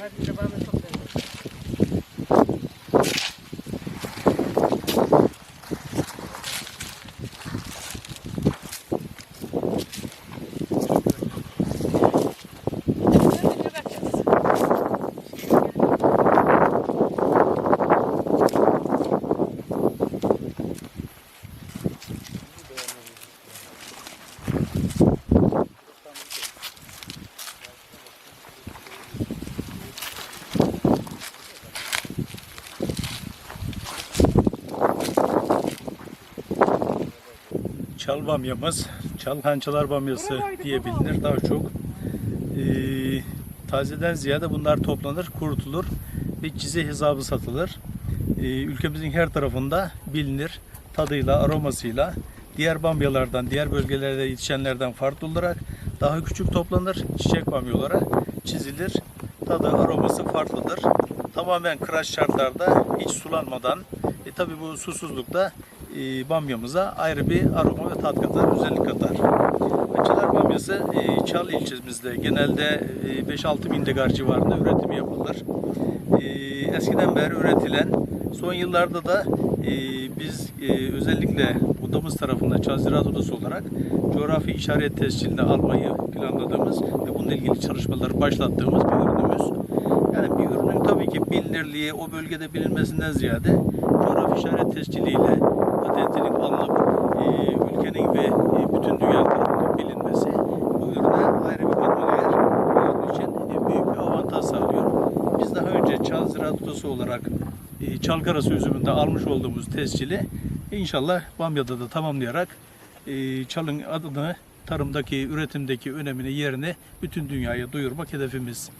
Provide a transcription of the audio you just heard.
Fahrrad wieder warmes Çal bamyamız, çal hançalar bamyası diye bilinir daha çok. Ee, tazeden ziyade bunlar toplanır, kurutulur ve çize hesabı satılır. Ee, ülkemizin her tarafında bilinir tadıyla, aromasıyla. Diğer bamyalardan, diğer bölgelerde yetişenlerden farklı olarak daha küçük toplanır, çiçek bamya olarak çizilir. Tadı, aroması farklıdır. Tamamen kıraç şartlarda hiç sulanmadan, e, tabi bu susuzlukta e, bamyamıza ayrı bir aroma ve tat katar, özellik katar. Açılar bamyası e, Çal ilçemizde genelde e, 5-6 bin dekar civarında üretimi yapılır. E, eskiden beri üretilen, son yıllarda da e, biz e, özellikle odamız tarafından Çal Ziraat Odası olarak coğrafi işaret tescilini almayı planladığımız ve bununla ilgili çalışmaları başlattığımız bir ürünümüz. Yani bir ürünün tabii ki bilinirliği o bölgede bilinmesinden ziyade coğrafi işaret tesciliyle patentinin alınıp e, ülkenin ve e, bütün dünya tarafından bilinmesi bu ürüne ayrı bir katma için e, büyük bir avantaj sağlıyor. Biz daha önce Çal Ziraat Odası olarak e, Çalgarası üzümünde almış olduğumuz tescili inşallah Bamya'da da tamamlayarak e, Çal'ın adını tarımdaki, üretimdeki önemini, yerini bütün dünyaya duyurmak hedefimiz.